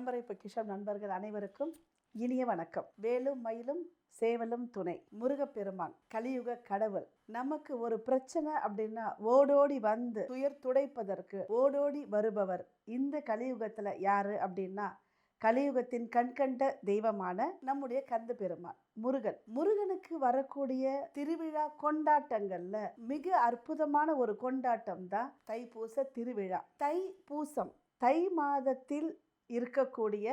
பரம்பரை பொக்கிஷம் நண்பர்கள் அனைவருக்கும் இனிய வணக்கம். வேலும் மயிலும் சேவலும் துணை. முருகப்பெருமான் கலியுக கடவுள். நமக்கு ஒரு பிரச்சனை அப்படின்னா ஓடோடி வந்து துயர் துடைப்பதற்கு ஓடோடி வருபவர் இந்த கலியுகத்துல யாரு அப்படின்னா கலியுகத்தின் கண்கண்ட தெய்வமான நம்முடைய கந்த பெருமான் முருகன். முருகனுக்கு வரக்கூடிய திருவிழா கொண்டாட்டங்கள்ல மிக அற்புதமான ஒரு கொண்டாட்டம் தான் தைப்பூச திருவிழா. தை பூசம் தை மாதத்தில் இருக்கக்கூடிய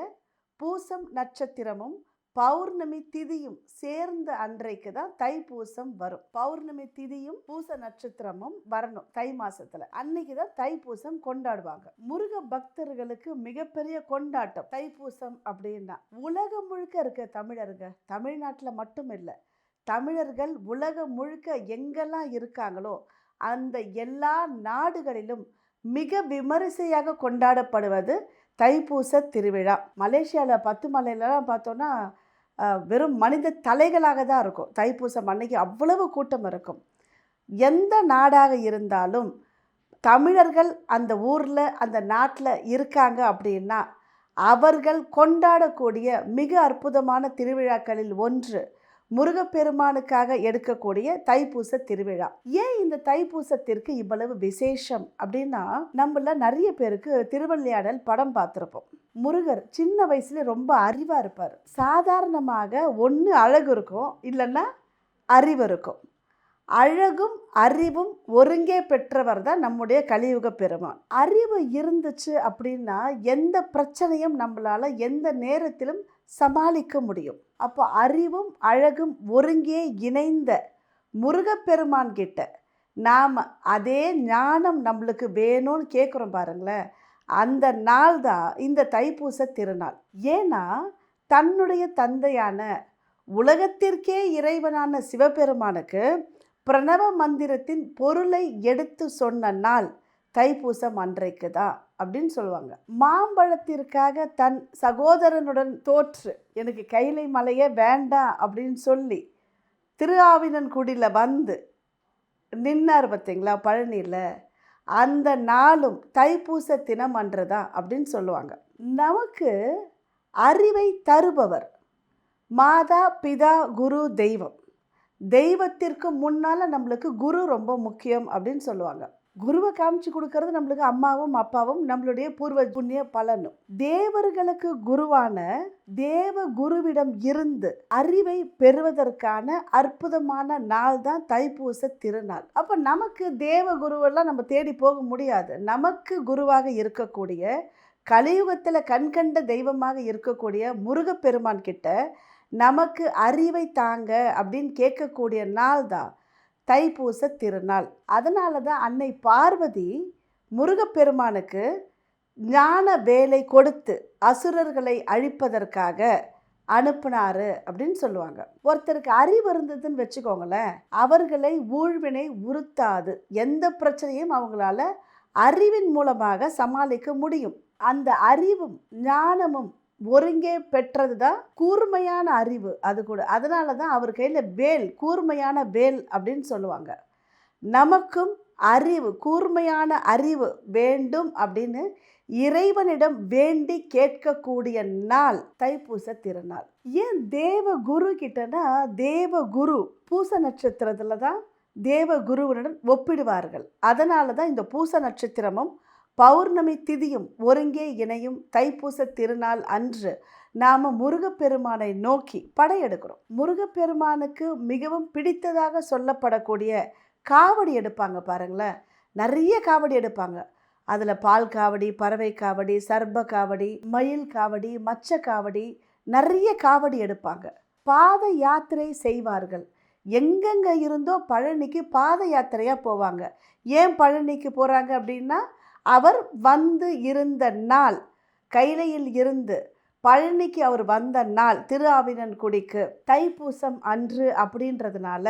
பூசம் நட்சத்திரமும் பௌர்ணமி திதியும் சேர்ந்த அன்றைக்கு தான் தைப்பூசம் வரும். பௌர்ணமி திதியும் பூச நட்சத்திரமும் வரணும் தை மாசத்துல. அன்னைக்கு தான் தைப்பூசம் கொண்டாடுவாங்க. முருக பக்தர்களுக்கு மிகப்பெரிய கொண்டாட்டம் தைப்பூசம் அப்படின்னா உலகம் முழுக்க இருக்க தமிழருங்க தமிழ்நாட்டில் மட்டும் இல்லை தமிழர்கள் உலகம் முழுக்க எங்கெல்லாம் இருக்காங்களோ அந்த எல்லா நாடுகளிலும் மிக விமரிசையாக கொண்டாடப்படுவது தைப்பூச திருவிழா. மலேசியாவில் பத்து மலையிலலாம் பார்த்தோன்னா வெறும் மனித தலைகளாக தான் இருக்கும். தைப்பூசம் அன்னைக்கு அவ்வளவு கூட்டம் இருக்கும். எந்த நாடாக இருந்தாலும் தமிழர்கள் அந்த ஊரில் அந்த நாட்டில் இருக்காங்க அப்படின்னா அவர்கள் கொண்டாடக்கூடிய மிக அற்புதமான திருவிழாக்களில் ஒன்று முருகப்பெருமானுக்காக எடுக்கக்கூடிய தைப்பூச திருவிழா. ஏன் இந்த தைப்பூசத்திற்கு இவ்வளவு விசேஷம் அப்படின்னா நம்மள நிறைய பேருக்கு திருவள்ளையாடல் படம் பார்த்துருப்போம். முருகர் சின்ன வயசுல ரொம்ப அறிவாக இருப்பார். சாதாரணமாக ஒன்று அழகு இருக்கும் இல்லைன்னா அறிவு இருக்கும். அழகும் அறிவும் ஒருங்கே பெற்றவர் தான் நம்முடைய கலியுக பெருமான். அறிவு இருந்துச்சு அப்படின்னா எந்த பிரச்சனையும் நம்மளால் எந்த நேரத்திலும் சமாளிக்க முடியும். அப்போ அறிவும் அழகும் ஒருங்கே இணைந்த முருகப்பெருமான் கிட்ட நாம் அதே ஞானம் நம்மளுக்கு வேணும்னு கேட்குறோம் பாருங்களேன். அந்த நாள் தான் இந்த தைப்பூச திருநாள். ஏன்னா தன்னுடைய தந்தையான உலகத்திற்கே இறைவனான சிவபெருமானுக்கு பிரணவ மந்திரத்தின் பொருளை எடுத்து சொன்ன நாள் தைப்பூசம் அன்றைக்கு தான் அப்படின்னு சொல்லுவாங்க. மாம்பழத்திற்காக தன் சகோதரனுடன் தோற்று எனக்கு கைலை மலையே வேண்டாம் அப்படின்னு சொல்லி திருஆவினன்குடியில் வந்து நின்னார் பார்த்தீங்களா பழனியில் அந்த நாளும் தைப்பூச தினம் அன்று தான் அப்படின்னு சொல்லுவாங்க. நமக்கு அறிவை தருபவர். மாதா பிதா குரு தெய்வம். தெய்வத்திற்கு முன்னால் நம்மளுக்கு குரு ரொம்ப முக்கியம் அப்படின்னு சொல்லுவாங்க. குருவை காமிச்சு கொடுக்கறது நம்மளுக்கு அம்மாவும் அப்பாவும் நம்மளுடைய பூர்வ புண்ணிய பலனும். தேவர்களுக்கு குருவான தேவ குருவிடம் இருந்து அறிவை பெறுவதற்கான அற்புதமான நாள் தான் தைப்பூச திருநாள். அப்போ நமக்கு தேவ குருவெல்லாம் நம்ம தேடி போக முடியாது. நமக்கு குருவாக இருக்கக்கூடிய கலியுகத்தில் கண்கண்ட தெய்வமாக இருக்கக்கூடிய முருகப்பெருமான் கிட்ட நமக்கு அறிவை தாங்க அப்படின்னு கேட்கக்கூடிய நாள் தான் தைப்பூச திருநாள். அதனால தான் அன்னை பார்வதி முருகப்பெருமானுக்கு ஞான வேலை கொடுத்து அசுரர்களை அழிப்பதற்காக அனுப்புனாரு அப்படின்னு சொல்லுவாங்க. ஒருத்தருக்கு அறிவு இருந்ததுன்னு வச்சுக்கோங்களேன் அவர்களை ஊழ்வினை உறுத்தாது. எந்த பிரச்சனையும் அவங்களால அறிவின் மூலமாக சமாளிக்க முடியும். அந்த அறிவும் ஞானமும் ஒருங்கே பெற்றது தான் கூர்மையான அறிவு. அது கூட அதனால தான் அவர் கையில் வேல் கூர்மையான வேல் அப்படின்னு சொல்லுவாங்க. நமக்கும் அறிவு கூர்மையான அறிவு வேண்டும் அப்படின்னு இறைவனிடம் வேண்டி கேட்கக்கூடிய நாள் தைப்பூச திருநாள். ஏன் தேவ குரு கிட்டனா தேவ குரு பூச நட்சத்திரத்தில் தான் தேவ குருவனுடன் ஒப்பிடுவார்கள். அதனால தான் இந்த பூச நட்சத்திரமும் பௌர்ணமி திதியும் ஒருங்கே இணையும் தைப்பூச திருநாள் அன்று நாம் முருகப்பெருமானை நோக்கி படையெடுக்கிறோம். முருகப்பெருமானுக்கு மிகவும் பிடித்ததாக சொல்லப்படக்கூடிய காவடி எடுப்பாங்க பாருங்களேன். நிறைய காவடி எடுப்பாங்க. அதில் பால் காவடி பறவை காவடி சர்ப காவடி மயில் காவடி மச்ச காவடி நிறைய காவடி எடுப்பாங்க. பாத யாத்திரை செய்வார்கள். எங்கெங்கே இருந்தோ பழனிக்கு பாத யாத்திரையாக போவாங்க. ஏன் பழனிக்கு போகிறாங்க அப்படின்னா அவர் வந்து இருந்த நாள் கைலையில் இருந்து பழனிக்கு அவர் வந்த நாள் திருஆவினன்குடிக்கு தைப்பூசம் அன்று அப்படின்றதுனால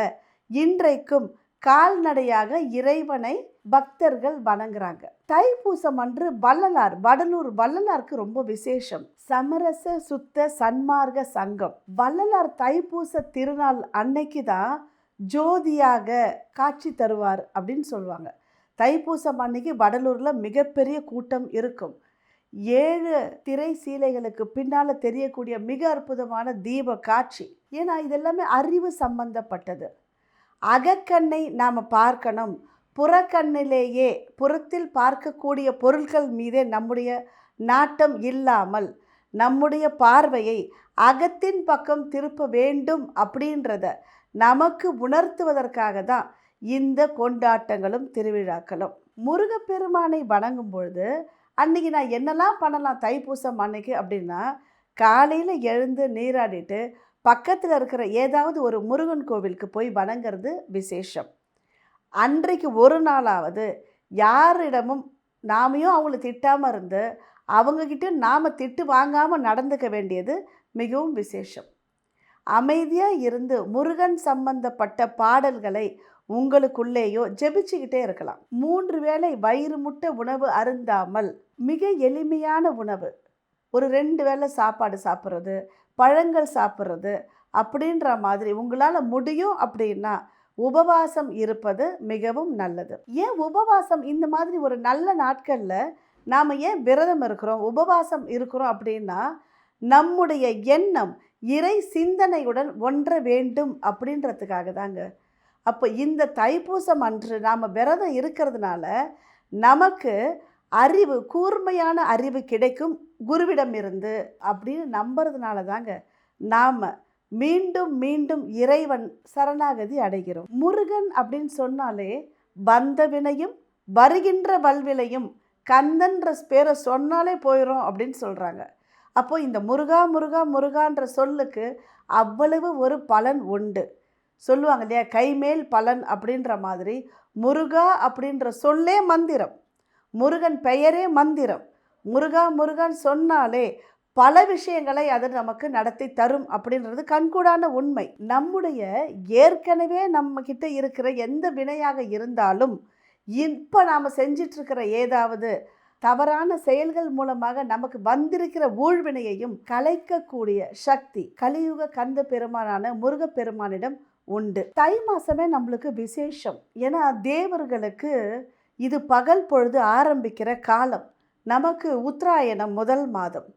இன்றைக்கும் கால்நடையாக இறைவனை பக்தர்கள் வணங்குறாங்க. தைப்பூசம் அன்று வள்ளலார் வடலூர் வள்ளலாருக்கு ரொம்ப விசேஷம். சமரச சுத்த சன்மார்க்க சங்கம். வள்ளலார் தைப்பூச திருநாள் அன்னைக்கு தான் ஜோதியாக காட்சி தருவார் அப்படின்னு சொல்லுவாங்க. தைப்பூசம் அன்னைக்கு வடலூரில் மிகப்பெரிய கூட்டம் இருக்கும். ஏழு திரை சீலைகளுக்கு பின்னால் தெரியக்கூடிய மிக அற்புதமான தீப காட்சி. ஏன்னா இதெல்லாமே அறிவு சம்பந்தப்பட்டது. அகக்கண்ணை நாம் பார்க்கணும். புறக்கண்ணிலேயே புறத்தில் பார்க்கக்கூடிய பொருட்கள் மீதே நம்முடைய நாட்டம் இல்லாமல் நம்முடைய பார்வையை அகத்தின் பக்கம் திருப்ப வேண்டும் அப்படின்றத நமக்கு உணர்த்துவதற்காக தான் இந்த கொண்டாட்டங்களும் திருவிழாக்களும். முருகப்பெருமானை வணங்கும் பொழுது அன்னைக்கு நான் என்னெல்லாம் பண்ணலாம் தைப்பூசம் அன்னைக்கு அப்படின்னா காலையில் எழுந்து நீராடிட்டு பக்கத்தில் இருக்கிற ஏதாவது ஒரு முருகன் கோவிலுக்கு போய் வணங்குறது விசேஷம். அன்றைக்கு ஒரு நாளாவது யாரிடமும் நாமையும் அவங்கள திட்டாமல் இருந்து அவங்கக்கிட்ட நாம் திட்டு வாங்காமல் நடந்துக்க வேண்டியது மிகவும் விசேஷம். அமைதியாக இருந்து முருகன் சம்பந்தப்பட்ட பாடல்களை உங்களுக்குள்ளேயோ ஜெபிச்சுக்கிட்டே இருக்கலாம். மூன்று வேளை வயிறு முட்டை உணவு அருந்தாமல் மிக எளிமையான உணவு. ஒரு ரெண்டு வேளை சாப்பாடு சாப்பிட்றது பழங்கள் சாப்பிட்றது அப்படின்ற மாதிரி உங்களால் முடியும் அப்படின்னா உபவாசம் இருப்பது மிகவும் நல்லது. ஏன் உபவாசம்? இந்த மாதிரி ஒரு நல்ல நாட்களில் நாம் ஏன் விரதம் இருக்கிறோம் உபவாசம் இருக்கிறோம் அப்படின்னா நம்முடைய எண்ணம் இறை சிந்தனையுடன் ஒன்ற வேண்டும் அப்படின்றதுக்காக தாங்க. அப்போ இந்த தைப்பூசம் அன்று நாம் விரதம் இருக்கிறதுனால நமக்கு அறிவு கூர்மையான அறிவு கிடைக்கும் குருவிடம் இருந்து அப்படின்னு நம்புறதுனால தாங்க நாம் மீண்டும் மீண்டும் இறைவன் சரணாகதி அடைகிறோம். முருகன் அப்படின்னு சொன்னாலே வந்த வினையும் வருகின்ற வல்விலையும் கந்தன்ற பேரை சொன்னாலே போயிடும் அப்படின்னு சொல்கிறாங்க அப்போது இந்த முருகா முருகா முருகான்ற சொல்லுக்கு அவ்வளவு ஒரு பலன் உண்டு. சொல்லுவாங்க இல்லையா? கைமேல் பலன் அப்படின்ற மாதிரி முருகா அப்படின்ற சொல்லே மந்திரம். முருகன் பெயரே மந்திரம். முருகா முருகன் சொன்னாலே பல விஷயங்களை அது நமக்கு நடத்தி தரும் அப்படின்றது கண்கூடான உண்மை. நம்முடைய ஏற்கனவே நம்ம கிட்ட இருக்கிற எந்த வினையாக இருந்தாலும் இப்போ நாம் செஞ்சிட்ருக்கிற ஏதாவது தவறான செயல்கள் மூலமாக நமக்கு வந்திருக்கிற ஊழ்வினையையும் கலைக்கக்கூடிய சக்தி கலியுக கந்த பெருமானான முருகப்பெருமானிடம் உண்டு. தை மாசமே நம்மளுக்கு விசேஷம். ஏன்னா தேவர்களுக்கு இது பகல் பொழுது ஆரம்பிக்கிற காலம். நமக்கு உத்தராயணம் முதல் மாதம்.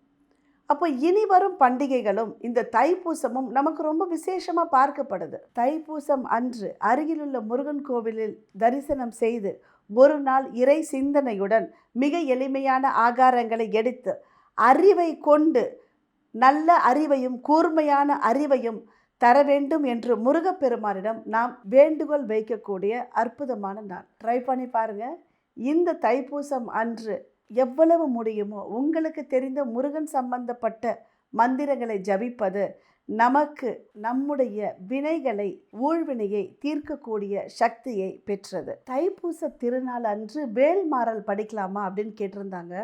அப்போ இனி வரும் பண்டிகைகளும் இந்த தைப்பூசமும் நமக்கு ரொம்ப விசேஷமாக பார்க்கப்படுது. தைப்பூசம் அன்று அருகிலுள்ள முருகன் கோவிலில் தரிசனம் செய்து ஒரு நாள் இறை சிந்தனையுடன் மிக எளிமையான ஆகாரங்களை எடுத்து அறிவை கொண்டு நல்ல அறிவையும் கூர்மையான அறிவையும் தர வேண்டும் என்று முருகப்பெருமானிடம் நாம் வேண்டுகோள் வைக்கக்கூடிய அற்புதமான நாள். ட்ரை பண்ணி பாருங்கள் இந்த தைப்பூசம் அன்று எவ்வளவு முடியுமோ உங்களுக்கு தெரிந்த முருகன் சம்பந்தப்பட்ட மந்திரங்களை ஜபிப்பது நமக்கு நம்முடைய வினைகளை ஊழ்வினையை தீர்க்கக்கூடிய சக்தியை பெற்றது. தைப்பூச திருநாள் அன்று வேல்மாறல் படிக்கலாமா அப்படின்னு கேட்டிருந்தாங்க.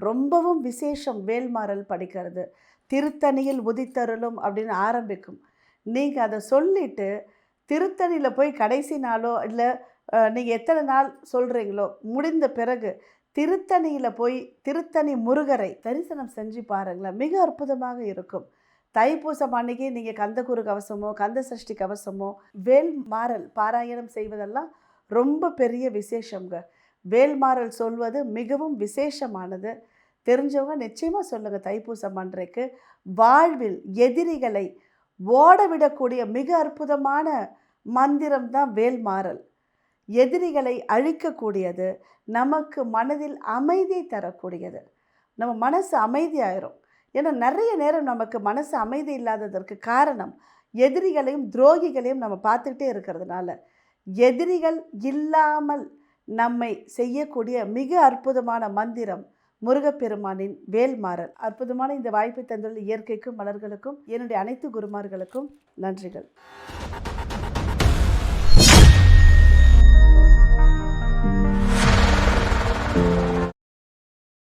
ரொம்பவும் விசேஷம் வேல்மாறல் படிக்கிறது. திருத்தணியில் உதித்தருளும் அப்படின்னு ஆரம்பிக்கும். நீங்கள் அதை சொல்லிவிட்டு திருத்தணியில் போய் கடைசி நாளோ இல்லை நீங்கள் எத்தனை நாள் சொல்கிறீங்களோ முடிந்த பிறகு திருத்தணியில் போய் திருத்தணி முருகரை தரிசனம் செஞ்சு பாருங்களேன். மிக அற்புதமாக இருக்கும். தைப்பூசம் அன்னைக்கு நீங்கள் கந்தகுரு கவசமோ கந்த சஷ்டி கவசமோ வேல் மாறல் பாராயணம் செய்வதெல்லாம் ரொம்ப பெரிய விசேஷங்க வேல்மாறல் சொல்வது மிகவும் விசேஷமானது. தெரிஞ்சவங்க நிச்சயமாக சொல்லுங்கள் தைப்பூசம் அன்றைக்கு. வாழ்வில் எதிரிகளை ஓடவிடக்கூடிய மிக அற்புதமான மந்திரம் தான் வேல்மாறல் எதிரிகளை அழிக்கக்கூடியது நமக்கு மனதில் அமைதி தரக்கூடியது. நம்ம மனசு அமைதியாயிரும். ஏன்னா நிறைய நேரம் நமக்கு மனசு அமைதி இல்லாததற்கு காரணம் எதிரிகளையும் துரோகிகளையும் நம்ம பார்த்துக்கிட்டே இருக்கிறதுனால. எதிரிகள் இல்லாமல் நம்மை செய்யக்கூடிய மிக அற்புதமான மந்திரம் முருகப்பெருமானின் வேல்மாறல் அற்புதமான இந்த வாய்ப்பை தந்துள்ள இயற்கைக்கும் மலர்களுக்கும் என்னுடைய அனைத்து குருமார்களுக்கும் நன்றிகள்.